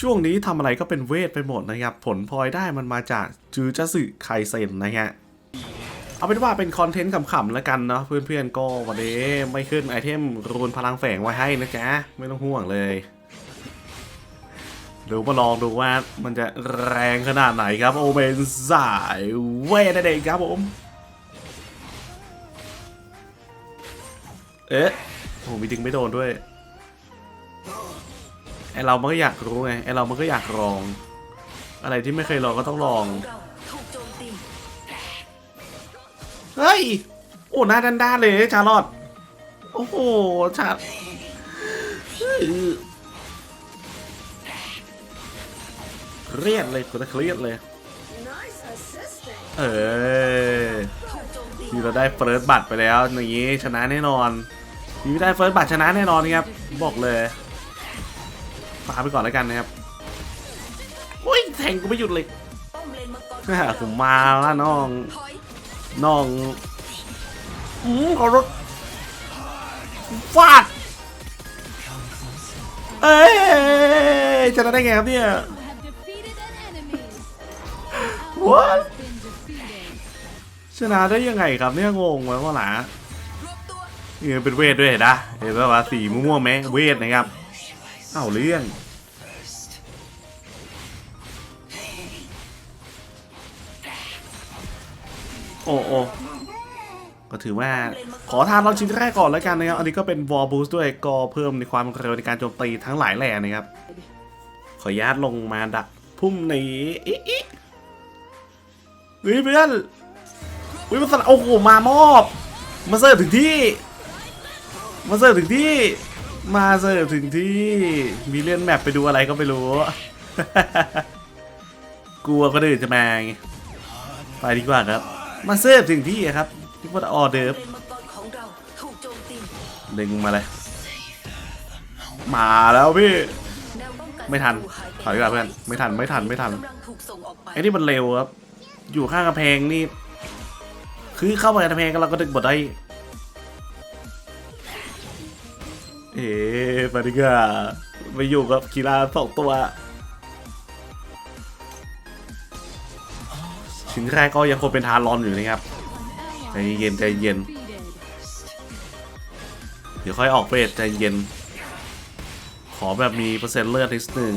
ช่วงนี้ทำอะไรก็เป็นเวทไปหมดนะครับ ผลพลอยได้มันมาจากจูจัสึไคเซนนะฮะเอาเป็นว่าเป็นคอนเทนต์ขำๆแล้วกันเนาะเพื่อนๆก็วันนี้ไม่ขึ้นไอเทมรูนพลังแฝงไว้ให้นะจ๊ะ ไม่ต้องห่วงเลยเดี๋ยวมาลองดูว่ามันจะแรงขนาดไหนครับ โอเมนสายเวทนั่นเองครับผม เอ๊ะโอ้มีดึงไม่โดนด้วย ไอเรามันก็อยากรู้ไงไอเรามันก็อยากลอง อะไรที่ไม่เคยลองก็ต้องลองเฮ้ยโอ้หน้าด้านๆเลยชาลอดโอ้โหชาเครียดเลยคุณเครียดเลย เออถูกโจมตีทีเราได้เฟิร์สบัตรไปแล้วอย่างนี้ชนะแน่นอนทีได้เฟิร์สบัตรชนะแน่นอนครับบอกเลย ปาไปก่อนแล้วกันนะครับโอ้ยแทงกูไม่หยุดเลยป้อมเลนมังกรแม่ผมมาแล้วน้องถอยน้องอืมขอรถฟาดเอ้ยชนะได้ไงครับเนี่ย have defeated an enemy. What? Has been defeated. ชนะได้ยังไงครับเนี่ยงงไหมว่าหลารวมตัวนี่เป็นเวทด้วยเห็นนะเห็นป่าวะสีม่วงๆไหมเวทนะครับ เอ้าเรื่องโอ้โอก็ถือว่าขอทานเราชิ้นแรกก่อนแล้วกันนะครับ อันนี้ก็เป็นวอลบูสด้วยก็เพิ่มในความเร็วในการโจมตีทั้งหลายแหล่นะครับ ขออนุญาตลงมาดักพุ่มหนีอิอิเฮ้ยเพื่อนเฮ้ยมันสลัดโอ้โหมามอบ มาเสิร์ฟถึงที่ มาเสิร์ฟถึงที่ มาเสิร์ฟถึงที่มีเลื่อนแมปไปดูอะไรก็ไม่รู้ กลัวก็เดินจะมาไงไปดีกว่าครับ มาเสิร์ฟถึงที่ครับที่ว่าออเดิร์ฟเดึงมาเลย มาแล้วพี่ ไม่ทันถอยดีกว่าเพื่อนไม่ทันไม่ทันไม่ทันกำลังถูกส่งออกไปไอ้นี่มันเร็วครับ อยู่ข้างกำแพงนี่ คือเข้ามาในกำแพงกันเราก็ดึงบทได้ เอ๊ะไปดีกาไปอยู่กับกีฬาสองตัวชิ้นแรกก็ยังคงเป็นทารอนอยู่นะครับ ใจเย็นใจเย็น เดี๋ยวค่อยออกเวทใจเย็น ขอแบบมีเปอร์เซ็นต์เลือดนิดนึง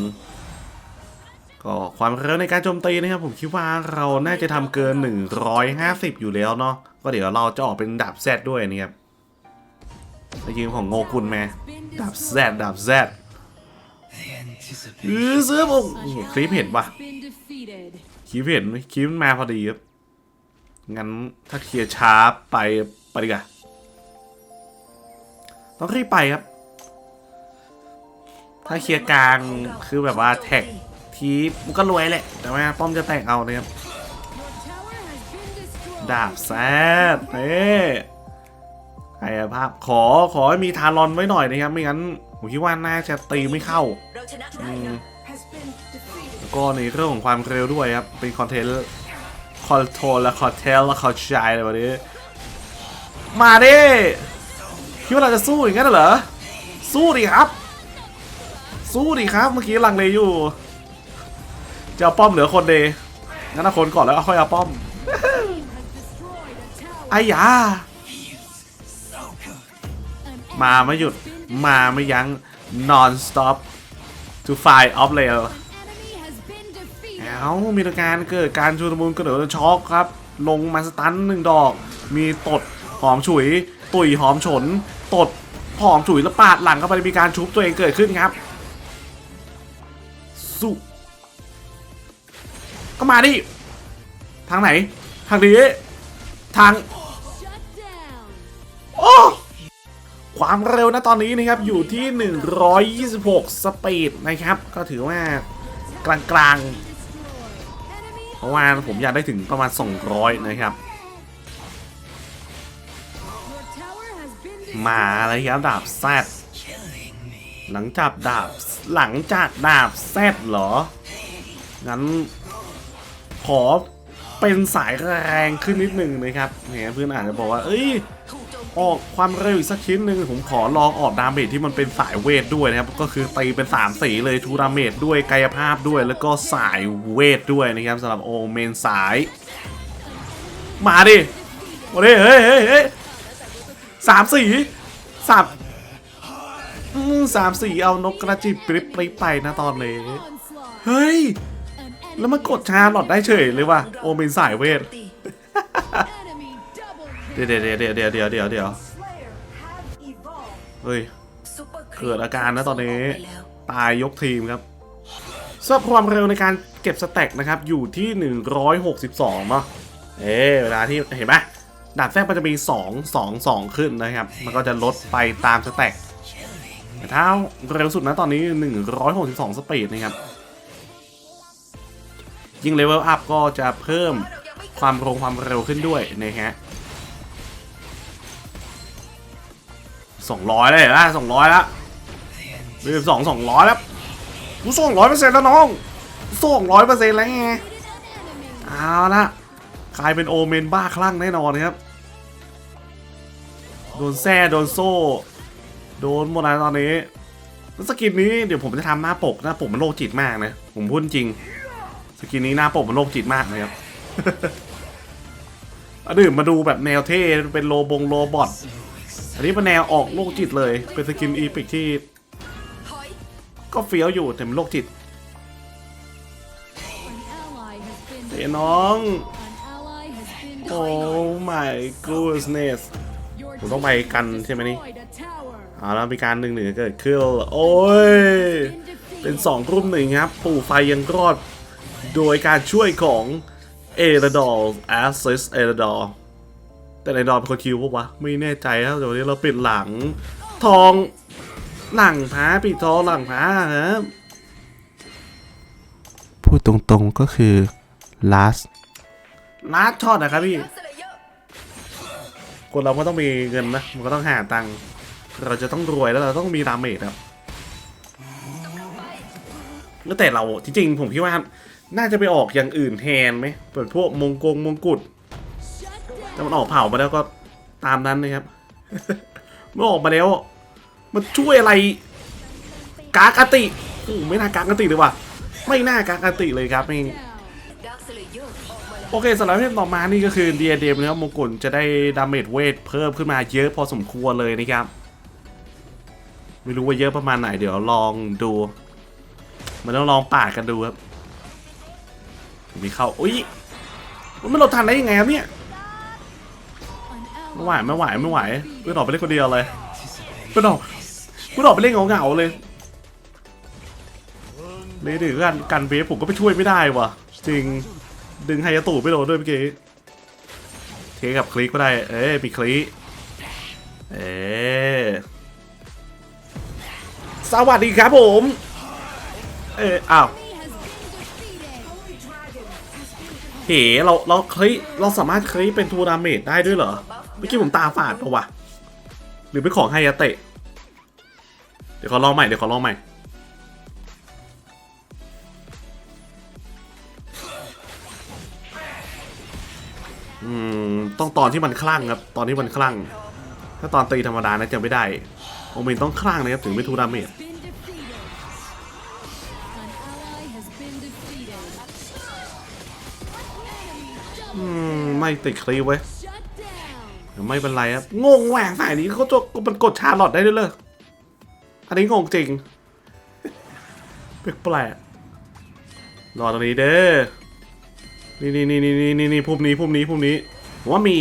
ก็ความเร็วในการโจมตีนะครับผมคิดว่าเราน่าจะทำเกิน 150 อยู่แล้วเนาะก็เดี๋ยวเราจะออกเป็นดาบแซดด้วยนะครับ ไปยืมของโงกุลมาดาบแซดดาบแซดเออซื้อผมโอ้โหคลิปเห็นปะ Been defeated. คลิปเห็นไหมคลิปมันมาพอดีครับ งั้นถ้าเคลียร์ช้าไปไปดีกว่าต้องรีบไปครับ ถ้าเคลียร์กลางคือแบบว่าแท็กทีมันก็รวยแหละ แต่ว่าป้อมจะแตกเอานะครับ Your tower has been destroyed. ดาบแซดเอ้ ไอ้ภาพขอขอให้มีทารอนไว้หน่อยนะครับ ไม่งั้นผมคิดว่าน่าจะตีไม่เข้าเราชนะอืได้มนะ has been defeated แล้วก็ในเรื่องของความเร็วด้วยครับ เป็นคอนเทนต์คอนโทรลและคอนเทลและคอนชายอะไรแบบนี้ มาดิคิดว่าเราจะสู้อย่างนั้นเหรอ สู้ดิครับ สู้ดิครับ เมื่อกี้ลังเลอยู่ จะเอาป้อมเหลือคนเดย์งั้นเอาคนก่อนแล้วเอาค่อยเอาป้อม Has destroyed a tower. ไอ้ยา An มาไม่หยุดมาไม่ยั้ง non stop to fight off rail เอามีการเกิดการชูตมุนกระโดดช็อกครับ ลงมาสตันหนึ่งดอก มีตดหอมฉุย ตุยหอมฉน ตดหอมฉุยแล้วปาดหลังเข้าไปมีการชุบตัวเองเกิดขึ้นครับสู้ก็มาดิ ทางไหน ทางนี้ ทาง ความเร็วนะตอนนี้นะครับอยู่ที่ 126 สปีดนะครับ ก็ถือว่ากลางๆ เพราะว่าผมอยากได้ถึงประมาณ 200 นะครับ มาอะไรครับดาบแซดหลังจากดาบหลังจากดาบแซดเหรอ งั้นขอเป็นสายแรงขึ้นนิดนึงนะครับเนี่ยเพื่อนอาจจะบอกว่า เอ้ย ออกความเร็วอีกสักชิ้นหนึ่งผมขอลองออกดาเมจที่มันเป็นสายเวทด้วยนะครับ ก็คือตีเป็น 3 สีเลยทูดาเมจด้วยกายภาพด้วย แล้วก็สายเวทด้วยนะครับสำหรับโอเมนสาย มาดิมาดิเฮ้ยเฮ้ยเฮ้ยสามสีสามสามสีเอานกกระจิบปริบปริบไปนะตอนนี้เฮ้ย แล้วมันกดชาร์ลอดได้เฉยเลยว่ะโอเมนสายเวท ดี๋ยวเดี๋ยวเดี๋ยวเดี๋ยวเดี๋ยวเดี๋ยวเดี๋ยวเฮ้ย เกิดอาการนะตอนนี้ ตายยกทีมครับสำหรับความเร็วในการเก็บสแต็กนะครับ อยู่ที่ 162เนาะเอ๊เวลาที่เห็นไหมดาบแทรกมันจะมี 2 2 2 ขึ้นนะครับ มันก็จะลดไปตามสแต็กแต่ถ้าเร็วสุดนะตอนนี้ 162 สปีดนะครับ ยิ่งเลเวลอัพก็จะเพิ่มความรงความเร็วขึ้นด้วยนะฮะ 200เลยนะ200แล้วเรียบสองสองร้อยแล้วกูสองร้อยเปอร์เซ็นต์แล้วน้องสองร้อยเปอร์เซ็นต์แล้วไงเอาละกลายเป็นโอเมนบ้าคลั่งแน่นอนครับ โดนแซ่โดนโซ่ โดนหมดแล้วตอนนี้สกินนี้เดี๋ยวผมจะทำหน้าปกหน้าปกมันโรคจิตมากนะผมพูดจริง สกินนี้หน้าปกมันโรคจิตมากนะครับอันอื่นมาดูแบบแนวเท่เป็นโลบงโลบอท อันนี้เป็นแนวออกโรคจิตเลย เป็นสกินอีพิกที่ ก็เฟี้ยวอยู่แต่มันโรคจิต An ally has been เอ้น้อง An ally has been โอ้ my goodness ผมต้องไปกันใช่ไหมนี่เอาแล้วมีการหนึ่งหนึ่งเกิดขึ้นโอ้ย เป็นสองรุ่มหนึ่งครับ ปู่ไฟยังรอด โดยการช่วยของเอรดอลแอสซิสเอรดอล แต่ในดอลเป็นคนคิวปะวะไม่แน่ใจครับเดี๋ยววันนี้เราปิดหลัง ทองหลังพ้าปิดทองหลังพ้าครับพูดตรงๆก็คือ last last ช็อตนะครับพี่สเลเยอร์คนเราก็ต้องมีเงินนะ มันก็ต้องหาตังค์เราจะต้องรวยแล้วเราต้องมีดาเมจครับแล้วแต่เราจริงๆผมคิดว่าน่าจะไปออกอย่างอื่นแทนไหมเปิดพวกมงกงมงกุฎ Shut แต่มันออกเผามาแล้วก็ตามนั้นนะครับเมื่อออกมาแล้ว มันช่วยอะไรกากาติโอ้ไม่น่ากากาติเลยว่ะไม่น่ากากาติเลยครับเอง Down. ดาร์คสเลเยอร์ออกมาแล้วโอเคสำหรับเรื่องต่อมานี่ก็คือเดียเดมนะครับมงกุฎจะได้ดาเมจเวทเพิ่มขึ้นมาเยอะพอสมควรเลยนะครับ ไม่รู้ว่าเยอะประมาณไหนเดี๋ยวลองดู มันต้องลองปาดกันดูครับมีเข้าอุ้ยมันไม่หลบทันได้ยังไงครับเนี่ย ไม่ไหวไม่ไหวไม่ไหวเพื่อนออกไปเล่นคนเดียวเลยเพื่อนออกเพื่อนออกไปเล่นเหงาๆเลยเลยถึงกันกันเวฟผมก็ไปช่วยไม่ได้วะจริงดึงไฮยาตูไปโดนด้วยเมื่อกี้เทกับคลิกก็ได้ เอ้ยมีคลิกเอ้สวัสดีครับผม เอ้อ้าวเฮ้เราเราคลิเราสามารถคลิเป็นทูดาเมจได้ด้วยเหรอ เมื่อกี้ผมตาฝาดปะวะ หรือเป็นของไฮยาเตะ เดี๋ยวขอลองใหม่ เดี๋ยวขอลองใหม่ อืม ต้องตอนที่มันคลั่งครับ ตอนที่มันคลั่ง ถ้าตอนตีธรรมดานะจะไม่ได้ โอเมนต้องคลั่งนะครับถึงไม่ทูดาเมจ Been defeated. An ally has been defeated. อืมไม่ติดคลีไว้ ไม่เป็นไรครับงงแหวงสายนี้เขาจะมันกดชาร์ลอตได้ด้วยเลยอันนี้งงจริงแปลกๆรอตรงนี้เด้อนี่นี่นี่นี่นี่นี่พุ่มนี้พุ่มนี้พุ่มนี้ผมว่ามี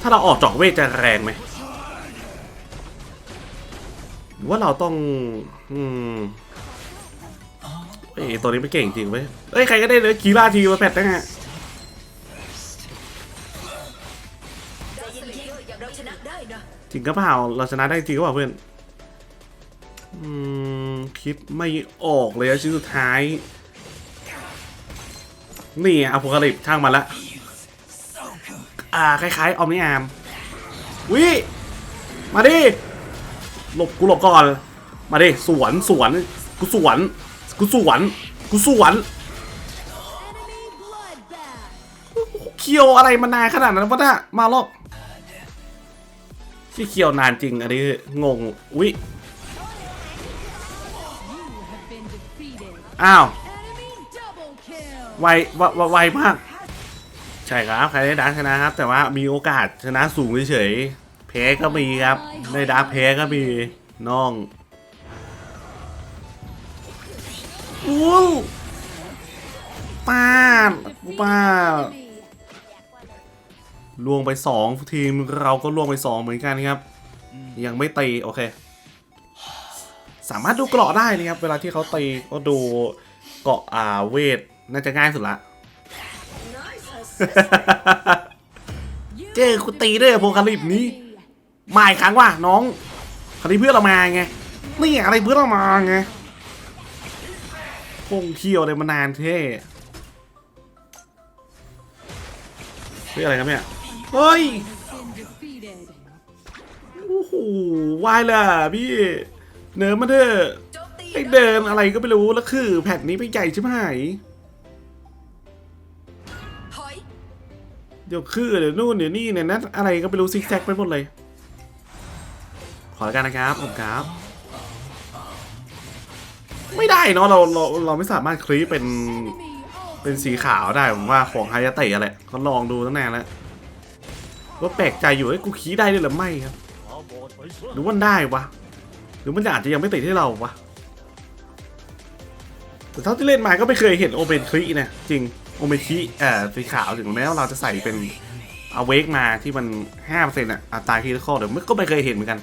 ถ้าเราออกจอกเวทจะแรงไหมหรือว่าเราต้อง อืม เอ้ยตัวนี้ไม่เก่งจริงเว้ยเอ้ยใครก็ได้เลยกีฬาทีมาแพทนะฮะดาร์คสเลเยอร์อย่างเราชนะได้นะจริงก็เปล่าเราชนะได้จริงก็เปล่าเพื่อนอืมคิดไม่ออกเลยอะชิ้นสุดท้าย นี่อะโพคาลิปช่างมันละอ่า คล้ายๆออมนิอามวิมาดิหลบกูหลบก่อน มาดิสวนสวนกูสวน กูสวนกูสวน Enemy bloodbath. เคียวอะไรมานานขนาดนั้นวะน่ะมารอบที่เคียวนานจริงอันนี้งงวิ You have been defeated. อ้าวไวไวไวมาก ใช่ครับ ใครได้ดักชนะครับ แต่ว่ามีโอกาสชนะสูงเฉยๆแพ้ก็มีครับได้ดักแพ้ก็มีน้อง อู้ป้าดป้าด Enemy. ล่วงไปสองทีมเราก็ล่วงไปสองเหมือนกันครับ ยังไม่ตีโอเค สามารถดูเกราะได้นะครับ เวลาที่เขาตีก็ดูเกราะอ่าเวทน่าจะง่ายสุดละ Nice assist. You เจอกูตีด้วยโพคาลิปนี้มาอีกครั้งว่ะน้องคราวนี้เพื่อนเรามาไงนี่อะไรเพื่อนเรามาไงค งเคียวอะไรมานานเท่เฮ้ยอะไรครับเนี่ย เฮ้ย been defeated. โอ้โหวายล่ะพี่ เนิร์ฟมาเถอะโจมตีไอเดินอะไรก็ไม่รู้ แล้วคือแผ่นนี้ไปใหญ่ใช่ไหมถอยเดี๋ยวคือเดี๋ยวนู่นเดี๋ยวนี่เนี่ยนั่นอะไรก็ไม่รู้ซิกแซกไปหมดเลย ขอแล้วกันนะครับผมครับ ไม่ได้เนาะเราเราเราไม่สามารถคลีปเป็นเป็นสีขาวได้ผมว่าของไฮยาเตะอะไรก็ลองดูตั้งนานแล้วว่าแปลกใจอยู่ไอ้กูคีได้ด้วยหรือไม่ครับหรือว่าได้วะหรือมันอาจจะยังไม่ติดให้เราวะแต่เท่าที่เล่นมาก็ไม่เคยเห็นโอเบนคลีนะจริงโอเบนคลีเอ่อสีขาวถึงแม้ว่าเราจะใส่เป็นอเวกมาที่มันห้าเปอร์เซ็นต์อะอัตราคีย์ข้อเดี๋ยวก็ไม่เคยเห็นเหมือนกัน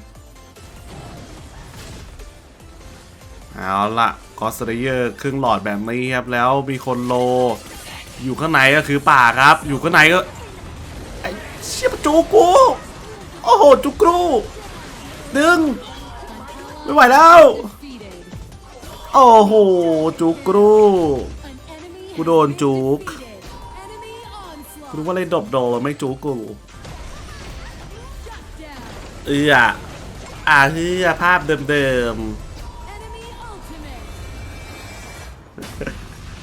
เอาละคอสเตเยอร์ครึ่งหลอดแบบนี้ครับ แล้วมีคนโล อยู่ข้างในก็คือป่าครับ อยู่ข้างในก็ไอ้เชี่ยจูกูโอ้โหจุกรูดึง ไม่ไหวแล้ว โอ้โหจุกรูกูโดนจุกกูรู้ว่าเล่นดบโดนไม่จุกกูเอืออ่าเฮือภาพเดิม Enemy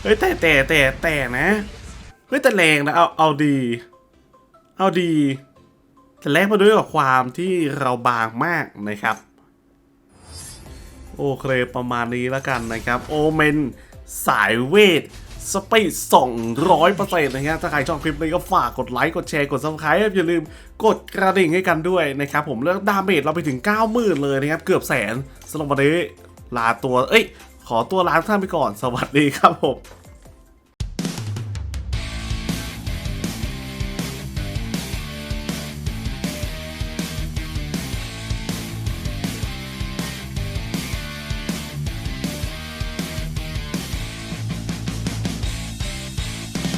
เฮ้ยแต่แต่แต่แต่นะ เฮ้ยแต่แรงนะเอาเอาดี เอาดีแต่แลกมาด้วยกับความที่เราบางมากนะครับ โอเคประมาณนี้แล้วกันนะครับ โอเมนสายเวทสปีด200%นะครับถ้าใครชอบคลิปนี้ก็ฝากกดไลค์ กดแชร์ กด subscribe อย่าลืมกดกระดิ่งให้กันด้วยนะครับ ผมเลือกดาเมจเราไปถึง 90,000 เลยนะครับ เกือบแสนสำหรับวันนี้ลาตัว เอ้ย ขอตัวลาทุกท่านไปก่อน สวัสดีครับผม